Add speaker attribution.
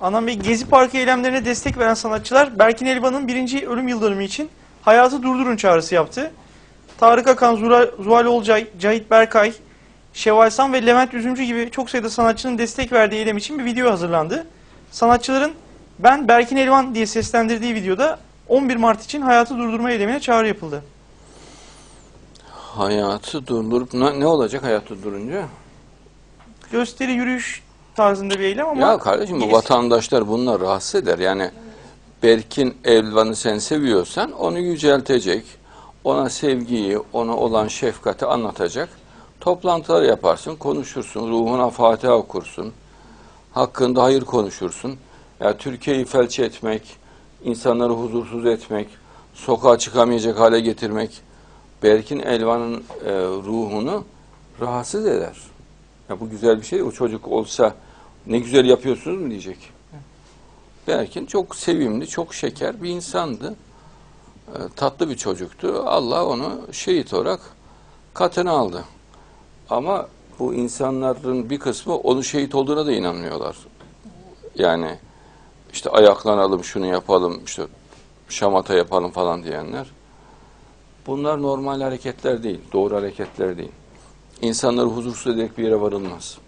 Speaker 1: Anam Bey, Gezi Parkı eylemlerine destek veren sanatçılar Berkin Elvan'ın birinci ölüm yıldönümü için hayatı durdurun çağrısı yaptı. Tarık Akan, Zuhal Olcay, Cahit Berkay, Şevval Sam ve Levent Üzümcü gibi çok sayıda sanatçının destek verdiği eylem için bir video hazırlandı. Sanatçıların ben Berkin Elvan diye seslendirdiği videoda 11 Mart için hayatı durdurma eylemine çağrı yapıldı.
Speaker 2: Hayatı durdurup ne, ne olacak hayatı durunca?
Speaker 1: Gösteri, yürüyüş tarzında bir eylem ama...
Speaker 2: ya kardeşim bu vatandaşlar bunlar rahatsız eder. Yani Berkin Elvan'ı sen seviyorsan onu yüceltecek. Ona sevgiyi, ona olan şefkati anlatacak. Toplantılar yaparsın, konuşursun, ruhuna Fatiha okursun. Hakkında hayır konuşursun. Ya Türkiye'yi felç etmek, insanları huzursuz etmek, sokağa çıkamayacak hale getirmek Berkin Elvan'ın e, ruhunu rahatsız eder. Ya bu güzel bir şey. O çocuk olsa ne güzel yapıyorsunuz mu diyecek. Berkin çok sevimli, çok şeker bir insandı. E, tatlı bir çocuktu. Allah onu şehit olarak katına aldı. Ama bu insanların bir kısmı onun şehit olduğuna da inanmıyorlar. Yani işte ayaklanalım, şunu yapalım, işte şamata yapalım falan diyenler. Bunlar normal hareketler değil, doğru hareketler değil. İnsanları huzursuz ederek bir yere varılmaz.